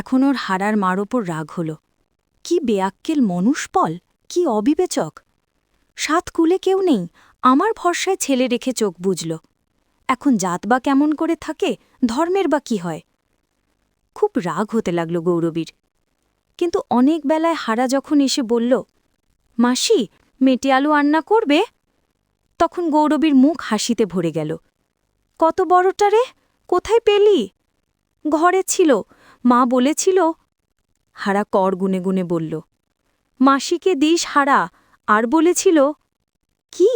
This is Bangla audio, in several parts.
এখন ওর হারার মার ওপর রাগ হল। কি বেয়াক্কেল মনুষ্পল কি অবিবেচক। সাত কুলে কেউ নেই, আমার ভরসায় ছেলে রেখে চোখ বুঝল এখন জাত বা কেমন করে থাকে, ধর্মের বা কি হয়? খুব রাগ হতে লাগল গৌরবীর। কিন্তু অনেক বেলায় হারা যখন এসে বলল, মাসি, মেটে আলু আন্না করবে? তখন গৌরবীর মুখ হাসিতে ভরে গেল। কত বড়টা রে? কোথায় পেলি? ঘরে ছিল মা বলেছিল। হারা কর গুনে গুনে বলল, মাসিকে দিস হারা। আর বলেছিল, কি?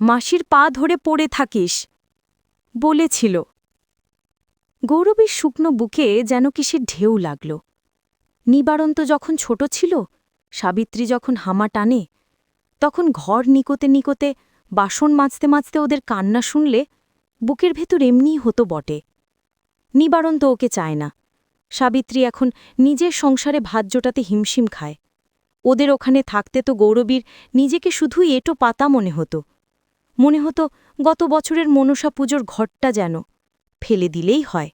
মাসির পা ধরে পড়ে থাকিস। বলেছিল, গৌরবীর শুকনো বুকে যেন কিসের ঢেউ লাগল। নিবারন্ত যখন ছোট ছিল, সাবিত্রী যখন হামা টানে, তখন ঘর নিকোতে নিকোতে, বাসন মাজতে মাজতে ওদের কান্না শুনলে বুকের ভেতর এমনিই হতো বটে। নিবারন্ত ওকে চায় না। সাবিত্রী এখন নিজের সংসারে ভাত জোটাতে হিমশিম খায়। ওদের ওখানে থাকতে তো গৌরবীর নিজেকে শুধু এটো পাতা মনে হতো। মনে হতো গত বছরের মনসা পুজোর ঘরটা যেন ফেলে দিলেই হয়।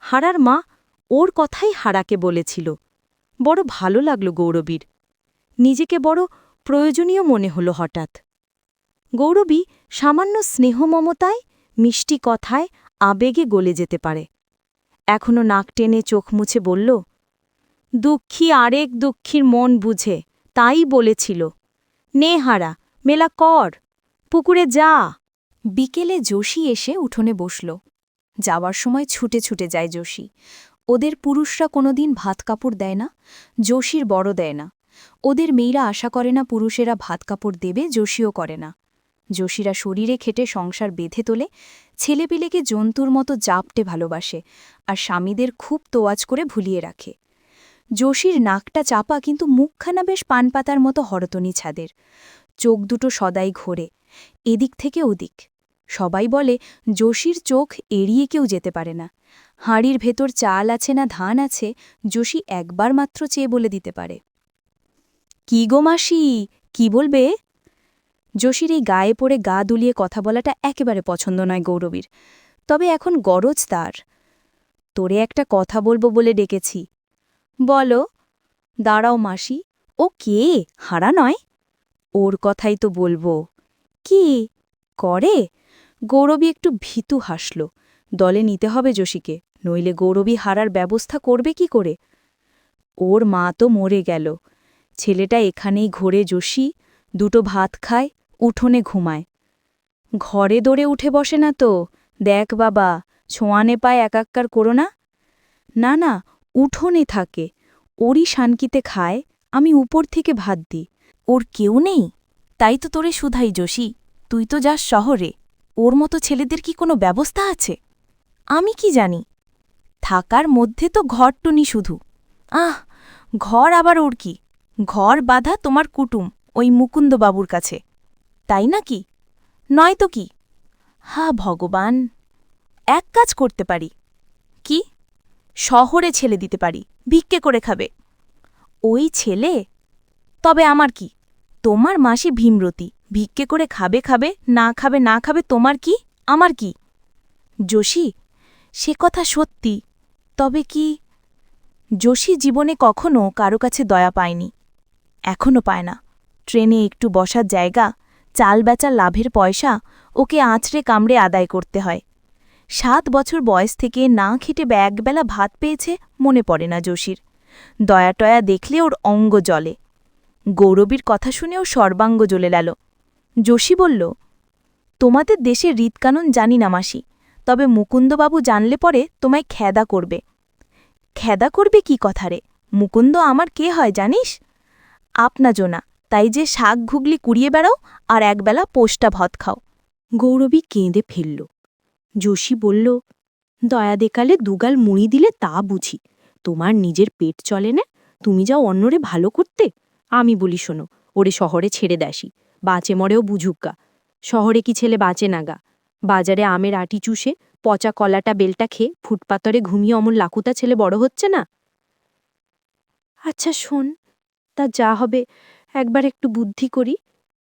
হারার মা ওর কথাই হারাকে বলেছিল। বড় ভালো লাগল গৌরবীর। নিজেকে বড় প্রয়োজনীয় মনে হল হঠাৎ। গৌরবী সামান্য স্নেহ মমতায় মিষ্টি কথায় আবেগে গলে যেতে পারে। এখনও নাক টেনে চোখ মুছে বলল, দুঃখী আরেক দুঃখীর মন বুঝে, তাই বলেছিল। নে হারা, মেলা কর, পুকুরে যা বিকেলে যোশী এসে উঠোনে বসল। যাওয়ার সময় ছুটে ছুটে যায় যোশী। ওদের পুরুষরা কোনোদিন ভাত কাপড় দেয় না, যোশীর বড় দেয় না। ওদের মেয়েরা আশা করে না পুরুষেরা ভাত কাপড় দেবে, যোশীও করে না। যোশীরা শরীরে খেটে সংসার বেঁধে তোলে ছেলেপিলেকে জন্তুর মতো জাপটে ভালোবাসে আর স্বামীদের খুব তোয়াজ করে ভুলিয়ে রাখে। যোশীর নাকটা চাপা কিন্তু মুখখানা বেশ পানপাতার মতো হরতনি ছাদের। চোখ দুটো সদাই ঘোরে, এদিক থেকে ওদিক। সবাই বলে যোশীর চোখ এড়িয়ে কেউ যেতে পারে না। হাঁড়ির ভেতর চাল আছে না ধান আছে যোশী একবার মাত্র চেয়ে বলে দিতে পারে। কি গো মাসি, কি বলবে? যোশীর এই গায়ে পড়ে গা দুলিয়ে কথা বলাটা একেবারে পছন্দ নয় গৌরবীর। তবে এখন গরজ তার। তোরে একটা কথা বলব বলে ডেকেছি। বলো, দাঁড়াও মাসি, ও কে? হারা নয়। ওর কথাই তো বলব। কি? করে? গৌরবী একটু ভীতু হাসল। দলে নিতে হবে যোশীকে, নইলে গৌরবী হারার ব্যবস্থা করবে কি করে? ওর মা তো মরে গেল। ছেলেটা এখানেই ঘোরে যোশী, দুটো ভাত খায় উঠোনে ঘুমায়। ঘরে দৌড়ে উঠে বসে না তো? দেখ বাবা, ছোঁয়ানে পায় একাক্কার করো না? না না, উঠোনে থাকে। ওরই শানকিতে খায়, আমি উপর থেকে ভাত দিই। ওর কেউ নেই? তাই তো তোরে শুধাই যোশী তুই তো যাস শহরে। ওর মতো ছেলেদের কি কোনো ব্যবস্থা আছে? আমি কি জানি? থাকার মধ্যে তো ঘরটুনি শুধু। আহ, ঘর আবার ওর কি? ঘর বাঁধা তোমার কুটুম, ওই মুকুন্দবাবুর কাছে। তাই নাকি? নয় তো কি? হা ভগবান, এক কাজ করতে পারি। কি? শহরে ছেলে দিতে পারি, ভিক্ষে করে খাবে। ওই ছেলে? তবে আমার কি? তোমার মাসি ভীমরতি, ভিক্ষে করে খাবে খাবে, না খাবে না খাবে, তোমার কি? আমার কি? যোশী, সে কথা সত্যি, তবে কি? যোশী জীবনে কখনো কারও কাছে দয়া পায়নি এখনও পায় না। ট্রেনে একটু বসার জায়গা চাল বেচার লাভের পয়সা ওকে আঁচড়ে কামড়ে আদায় করতে হয়। সাত বছর বয়স থেকে না খেটে ব্যাগবেলা ভাত পেয়েছে মনে পড়ে না যোশীর দয়াটয়া দেখলে ওর অঙ্গ জলে গৌরবীর কথা শুনে ও সর্বাঙ্গ জ্বলে গেল। যোশী বলল, তোমাদের দেশে রীতকানুন জানি না মাসি, তবে মুকুন্দবাবু জানলে পরে তোমায় খেদা করবে। খেদা করবে কি কথা রে? মুকুন্দ আমার কে হয় জানিস? আপনা জোনা। তাই যে শাক ঘুগলি কুড়িয়ে বেড়াও আর একবেলা পোষ্টা ভাত খাও। গৌরবী কেঁদে ফেলল। যোশী বলল, দয়া দেকালে দুগাল মুড়ি দিলে তা বুঝি। তোমার নিজের পেট চলে না? তুমি যাও অন্যরে ভালো করতে। আমি বলি, শোনো, ওরে শহরে ছেড়ে দাসি। বাঁচে মরেও বুঝুক গা। শহরে কি ছেলে বাঁচে না গা? বাজারে আমের আটি চুষে, পচা কলাটা বেলটা খেয়ে ফুটপাতরে ঘুমিয়ে অমন লাকুতা ছেলে বড় হচ্ছে না? আচ্ছা শোন, তা যা হবে একবার একটু বুদ্ধি করি।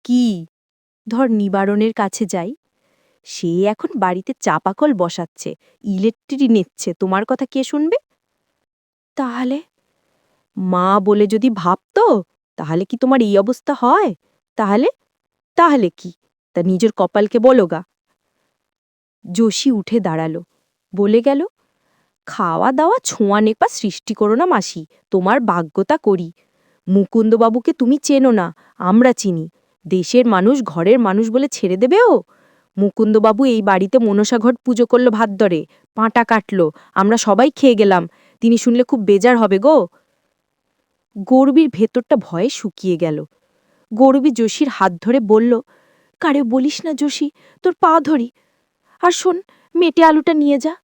কি? ধর নিবারণের কাছে যাই। সে এখন বাড়িতে চাপাকল বসাচ্ছে ইলেকট্রি নিচ্ছে, তোমার কথা কে শুনবে? তাহলে? মা বলে যদি ভাবতো, তাহলে কি তোমার এই অবস্থা হয়? তাহলে? তাহলে কি? তা নিজের কপালকে বলো গা। যোশী উঠে দাঁড়াল। বলে গেল খাওয়া দাওয়া ছোঁয়া নেপা সৃষ্টি করো না মাসি, তোমার ভাগ্যতা করি। মুকুন্দবাবুকে তুমি চেনো না, আমরা চিনি। দেশের মানুষ ঘরের মানুষ বলে ছেড়ে দেবে ও? মুকুন্দবাবু এই বাড়িতে মনসাঘট পুজো করল ভাত ধরে পাঁটা কাটলো, আমরা সবাই খেয়ে গেলাম। তিনি শুনলে খুব বেজার হবে গো। গৌরবীর ভেতরটা ভয়ে শুকিয়ে গেল। গৌরবী যোশীর হাত ধরে বলল, কারে বলিস না যোশী, তোর পা ধরি। আর শোন, মেটে আলুটা নিয়ে যা।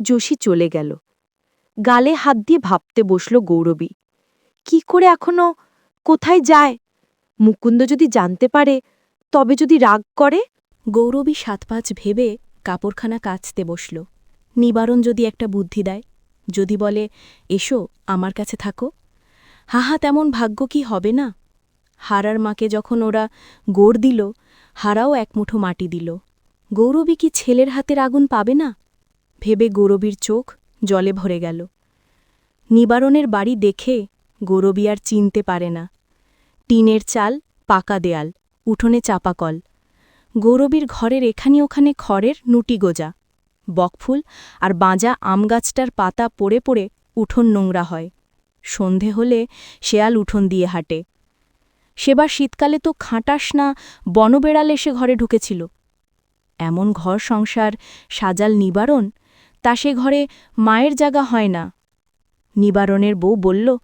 যোশী চলে গেল। গালে হাত দিয়ে ভাবতে বসল গৌরবী। কি করে এখনও কোথায় যায়? মুকুন্দ যদি জানতে পারে, তবে যদি রাগ করে? গৌরবী সাত পাঁচ ভেবে কাপড়খানা কাচতে বসল। নিবারণ যদি একটা বুদ্ধি দেয়, যদি বলে, এসো, আমার কাছে থাকো। হাহা, তেমন ভাগ্য কি হবে না? হারার মাকে যখন ওরা গোড় দিল, হারাও একমুঠো মাটি দিল। গৌরবী কি ছেলের হাতের আগুন পাবে না? ভেবে গৌরবীর চোখ জলে ভরে গেল। নিবারণের বাড়ি দেখে গৌরবী আর চিনতে পারে না। টিনের চাল, পাকা দেয়াল, উঠোনে চাপাকল গৌরবীর ঘরের এখানে ওখানে খড়ের নুটি গোজা। বকফুল আর বাঁজা আমগাছটার পাতা পড়ে পড়ে উঠোন নোংরা হয়। সন্ধে হলে শেয়াল উঠোন দিয়ে হাঁটে। সেবার শীতকালে তো খাঁটাস না বনবেড়াল এসে ঘরে ঢুকেছিল। এমন ঘর সংসার সাজাল নিবারণ, তা সে ঘরে মায়ের জায়গা হয় না। নিবারণের বউ বলল,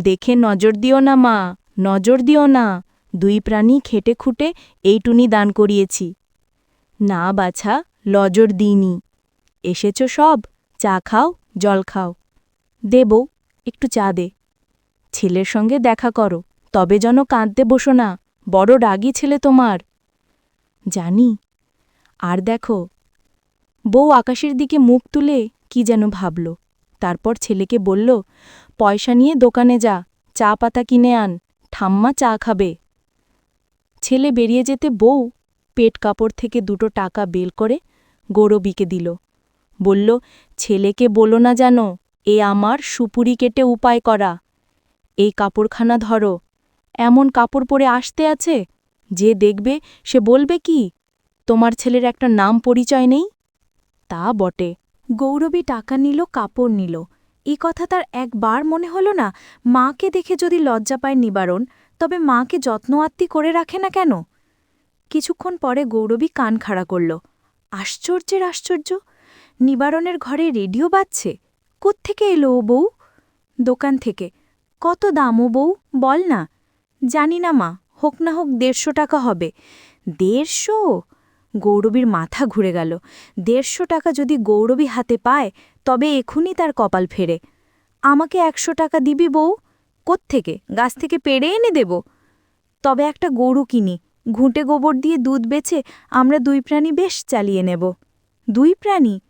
দেখে নজর দিও না মা, নজর দিও না, দুই প্রাণী খেটে খুঁটে এইটুনি দান করিয়েছি। না বাছা, লজর দিইনি। এসেছ সব, চা খাও, জল খাও। দেব একটু চা দে। ছেলের সঙ্গে দেখা করো, তবে যেন কাঁদতে বসো না, বড় রাগী ছেলে তোমার। জানি, আর দেখো। বউ আকাশের দিকে মুখ তুলে কি যেন ভাবল। তারপর ছেলেকে বলল, পয়সা নিয়ে দোকানে যা, চা পাতা কিনে আন, ঠাম্মা চা খাবে। ছেলে বেরিয়ে যেতে বউ পেট কাপড় থেকে দুটো টাকা বেল করে গৌরবীকে দিল। বলল, ছেলেকে বলো না জানো এ আমার সুপুরি কেটে উপায় করা। এই কাপড়খানা ধরো। এমন কাপড় পরে আসতে আছে? যে দেখবে, সে বলবে কি, তোমার ছেলের একটা নাম পরিচয় নেই? তা বটে। গৌরবী টাকা নিল, কাপড় নিল। এই কথা তার একবার মনে হল না, মাকে দেখে যদি লজ্জা পায় নিবারণ, তবে মাকে যত্ন আত্মি করে রাখে না কেন? কিছুক্ষণ পরে গৌরবী কান খাড়া করল, আশ্চর্যের আশ্চর্য! নিবারণের ঘরে রেডিও বাজছে। কোত্থেকে এলো ও বউ? দোকান থেকে। কত দাম ও বউ, বল না। জানি না মা, হোক না হোক দেড়শো টাকা হবে। দেড়শো? গৌরবীর মাথা ঘুরে গেল। দেড়শো টাকা যদি গৌরবী হাতে পায়, তবে এখুনি তার কপাল ফেরে। আমাকে একশো টাকা দিবি বউ? কোত্থেকে? গাছ থেকে পেড়ে এনে দেব? তবে একটা গরু কিনি। ঘুঁটে গোবর দিয়ে দুধ বেচে আমরা দুই প্রাণী বেশ চালিয়ে নেব। দুই প্রাণী?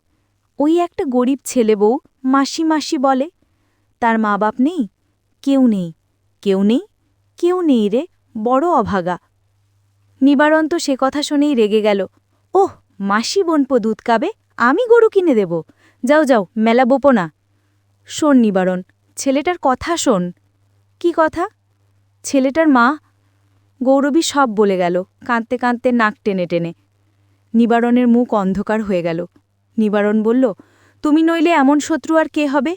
ওই একটা গরিব ছেলে বউ মাসি মাসি বলে। তার মা বাপ নেই? কেউ নেই। কেউ নেই? কেউ নেই রে, বড় অভাগা। নিবারণ তো সে কথা শুনেই রেগে গেল। ওহ, মাসি বোনপো দুধ কাবে আমি গরু কিনে দেব। যাও যাও, মেলা বোপো না। শোন নিবারণ, ছেলেটার কথা শোন। কি কথা? ছেলেটার মা গৌরবী সব বলে গেল, কাঁদতে কাঁদতে নাক টেনে টেনে। নিবারণের মুখ অন্ধকার হয়ে গেল। নিবারণ বলল, তুমি নইলে এমন শত্রু আর কে হবে?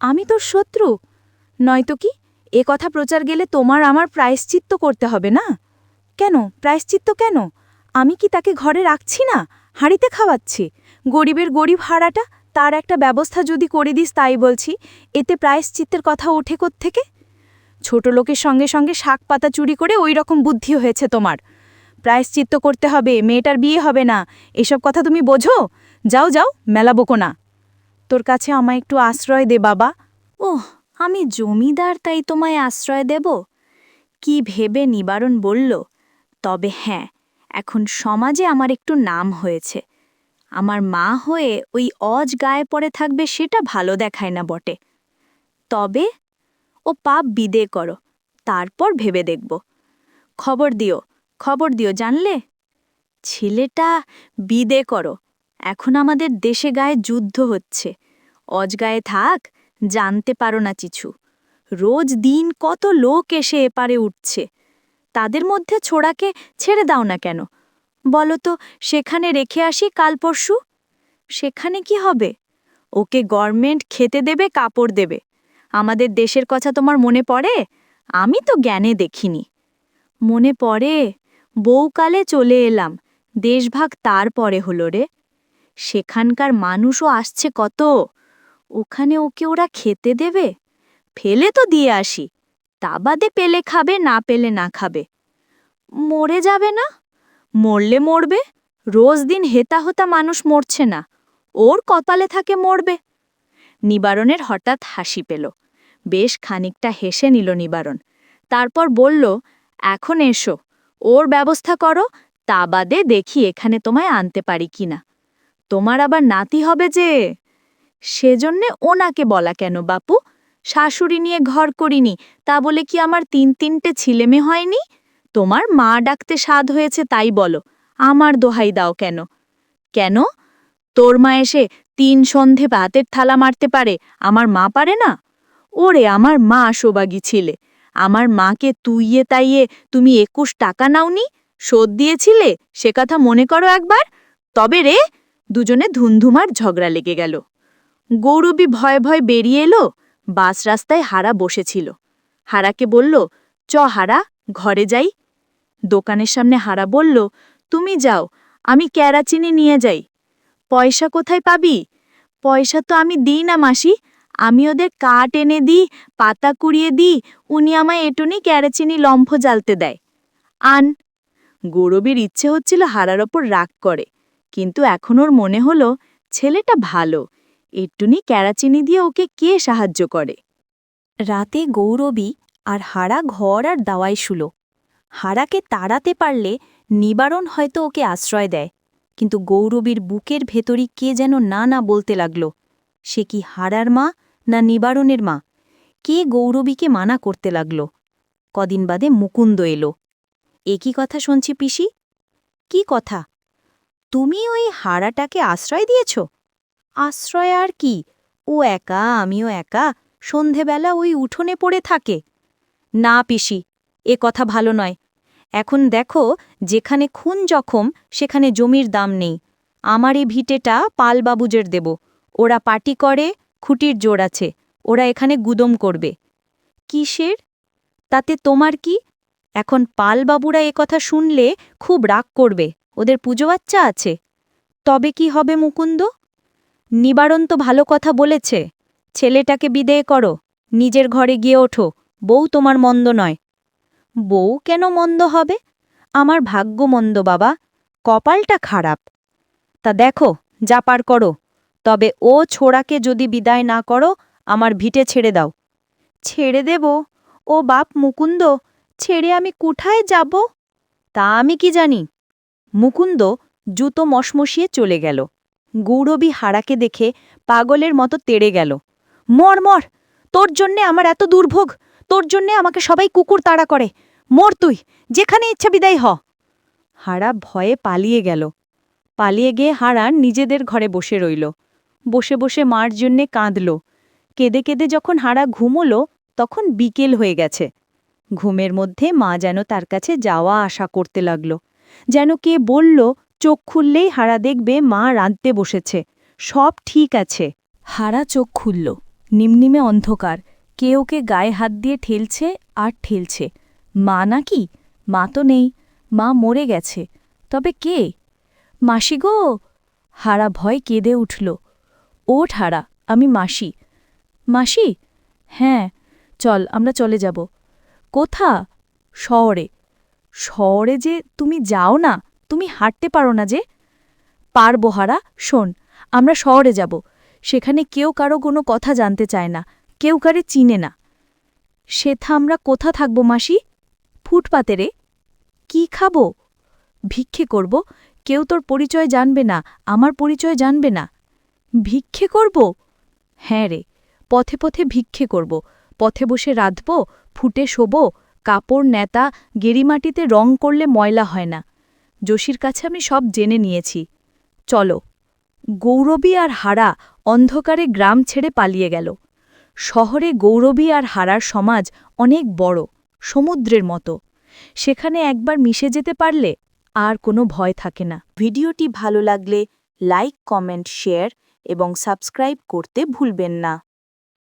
আমি তোর শত্রু? নয়তো কি, এ কথা প্রচার গেলে তোমার আমার প্রায়শ্চিত্ত করতে হবে না? কেন? প্রায়শ্চিত্ত কেন? আমি কি তাকে ঘরে রাখছি না? হাঁড়িতে খাওয়াচ্ছি। গরিবের গরিব হারাটা তার একটা ব্যবস্থা যদি করে দিস তাই বলছি। এতে প্রায়শ্চিত্তের কথা ওঠে থেকে ছোট লোকের সঙ্গে সঙ্গে শাক পাতা চুরি করে ওই রকম বুদ্ধি হয়েছে তোমার। প্রায়শ্চিত্ত করতে হবে, মেয়েটার বিয়ে হবে না। এসব কথা তুমি বোঝো? যাও যাও, মেলা বকো না। তোর কাছে আমায় একটু আশ্রয় দে বাবা। ওহ, আমি জমিদার তাই তোমায় আশ্রয় দেব? কি ভেবে নিবারণ বলল? তবে হ্যাঁ এখন সমাজে আমার একটু নাম হয়েছে। আমার মা হয়ে ওই অজ গায়ে পড়ে থাকবে সেটা ভালো দেখায় না বটে। তবে ও পাপ বিদে করো, তারপর ভেবে দেখব। খবর দিও খবর দিও, জানলে? ছেলেটা বিদে করো, এখন আমাদের দেশে গায়ে যুদ্ধ হচ্ছে। অজগায়ে থাক, জানতে পারো না কিছু। রোজ দিন কত লোক এসে এপারে উঠছে। তাদের মধ্যে ছোড়াকে ছেড়ে দাও না কেন? বলো তো সেখানে রেখে আসি কাল পরশু। সেখানে কি হবে? ওকে গভর্নমেন্ট খেতে দেবে, কাপড় দেবে। আমাদের দেশের কথা তোমার মনে পড়ে? আমি তো জ্ঞানে দেখিনি। মনে পড়ে বউকালে চলে এলাম। দেশভাগ তারপরে হলো রে। সেখানকার মানুষও আসছে কত? ওখানে ওকে ওরা খেতে দেবে? ফেলে তো দিয়ে আসি। তা বাদে পেলে খাবে, না পেলে না খাবে। মরে যাবে না? মরলে মরবে। রোজ দিন হেতা হতা মানুষ মরছে না। ওর কপালে থাকে মরবে। নিবারণের হঠাৎ হাসি পেল। বেশ খানিকটা হেসে নিল নিবারণ। তারপর বলল, এখন এসো, ওর ব্যবস্থা করো, তা বাদে দেখি এখানে তোমায় আনতে পারি কি না। তোমার আবার নাতি হবে যে? সেজন্যে ওনাকে বলা কেন বাপু? শাশুড়ি নিয়ে ঘর করিনি, তা বলে কি আমার তিন তিনটে ছেলেমেয়ে হয়নি? তোমার মা ডাকতে স্বাদ হয়েছে, তাই বলো। আমার দোহাই দাও কেন? কেন? তোর মা এসে তিন সন্ধে ভাতের থালা মারতে পারে, আমার মা পারে না? ওরে, আমার মা সোবাগী ছিলে। আমার মাকে তুইয়ে তাইয়ে তুমি একুশ টাকা নাওনি? শোধ দিয়েছিলে? সে কথা মনে করো একবার। তবে রে, দুজনে ধুমধুমার ঝগড়া লেগে গেল। গৌরবী ভয়ে ভয়ে বেরিয়ে এলো। বাস রাস্তায় হারা বসেছিল। হারাকে বলল, চ হারা, ঘরে যাই। দোকানের সামনে হারা বলল, তুমি যাও, আমি ক্যারাচিনি নিয়ে যাই। পয়সা কোথায় পাবি? পয়সা তো আমি দিই না, মাসি। আমি ওদের কাঠ এনে দিই, পাতা কুড়িয়ে দিই, উনি আমায় এটুনি ক্যারাচিনি লম্ফ জ্বালতে দেয়। আন। গৌরবীর ইচ্ছে হচ্ছিল হারার ওপর রাগ করে, কিন্তু এখন ওর মনে হলো, ছেলেটা ভালো। একটুনি ক্যারাচিনি দিয়ে ওকে কে সাহায্য করে? রাতে গৌরবী আর হারা ঘর আর দাওয়াই শুলো। হারাকে তাড়াতে পারলে নিবারণ হয়তো ওকে আশ্রয় দেয়, কিন্তু গৌরবীর বুকের ভেতরই কে যেন না না বলতে লাগল, সে কি হারার মা না নিবারণের মা? কে গৌরবীকে মানা করতে লাগল? কদিন বাদে মুকুন্দ এলো। একই কথা শুনছি পিসি? কি কথা? তুমি ওই হারাটাকে আশ্রয় দিয়েছ? আশ্রয় আর কি? ও একা, আমিও একা। সন্ধেবেলা ওই উঠোনে পড়ে থাকে। না পিসি, এ কথা ভালো নয়। এখন দেখো, যেখানে খুন জখম, সেখানে জমির দাম নেই। আমার এই ভিটেটা পালবাবুজের দেব। ওরা পার্টি করে, খুঁটির জোর আছে। ওরা এখানে গুদম করবে। কিসের? তাতে তোমার কি? এখন পালবাবুরা কথা শুনলে খুব রাগ করবে। ওদের পুজো বাচ্চা আছে। তবে কি হবে মুকুন্দ? নিবারণ তো ভালো কথা বলেছে। ছেলেটাকে বিদেয় করো। নিজের ঘরে গিয়ে ওঠো। বউ তোমার মন্দ নয়। বউ কেন মন্দ হবে? আমার ভাগ্য মন্দ বাবা। কপালটা খারাপ। তা দেখো, যা পার করো। তবে ও ছোড়াকে যদি বিদায় না করো, আমার ভিটে ছেড়ে দাও। ছেড়ে দেব? ও বাপ মুকুন্দ, ছেড়ে আমি কোথায় যাব? তা আমি কি জানি? মুকুন্দ জুতো মশমশিয়ে চলে গেল। গৌরবী হারাকে দেখে পাগলের মতো তেড়ে গেল। মর মর! তোর জন্যে আমার এত দুর্ভোগ! তোর জন্যে আমাকে সবাই কুকুর তাড়া করে! মর তুই! যেখানে ইচ্ছা বিদায় হ! হারা ভয়ে পালিয়ে গেল। পালিয়ে গিয়ে হারা নিজেদের ঘরে বসে রইল। বসে বসে মার জন্যে কাঁদল। কেঁদে কেঁদে যখন হারা ঘুমোলো, তখন বিকেল হয়ে গেছে। ঘুমের মধ্যে মা যেন তার কাছে যাওয়া আশা করতে লাগল। যেন কে বলল চোখ খুললেই হারা দেখবে মা রাঁধতে বসেছে। সব ঠিক আছে। হারা চোখ খুলল। নিমনিমে অন্ধকার। কে ওকে গায়ে হাত দিয়ে ঠেলছে আর ঠেলছে? মা নাকি? মা তো নেই। মা মরে গেছে। তবে কে? মাসি গো! হারা ভয় কেঁদে উঠল। ওঠ হারা, আমি মাসি। মাসি? হ্যাঁ চল, আমরা চলে যাব। কোথা? শহরে। শহরে যে তুমি যাও না। তুমি হাঁটতে পারো না যে। পারব হারা, শোন, আমরা শহরে যাব। সেখানে কেউ কারও কোনো কথা জানতে চায় না, কেউ কারে চিনে না। সেথা আমরা কোথা থাকব মাসি? ফুটপাতে রে। কি খাব? ভিক্ষে করব। কেউ তোর পরিচয় জানবে না, আমার পরিচয় জানবে না। ভিক্ষে করব? হ্যাঁ রে, পথে পথে ভিক্ষে করব। পথে বসে রাঁধব, ফুটে শোব, কাপড়, নেতা, গেরিমাটিতে রং করলে ময়লা হয় না। যোশীর কাছে আমি সব জেনে নিয়েছি। চলো। গৌরবী আর হারা অন্ধকারে গ্রাম ছেড়ে পালিয়ে গেল। শহরে গৌরবী আর হারার সমাজ অনেক বড়, সমুদ্রের মতো। সেখানে একবার মিশে যেতে পারলে আর কোনো ভয় থাকে না। ভিডিওটি ভালো লাগলে লাইক, কমেন্ট, শেয়ার এবং সাবস্ক্রাইব করতে ভুলবেন না।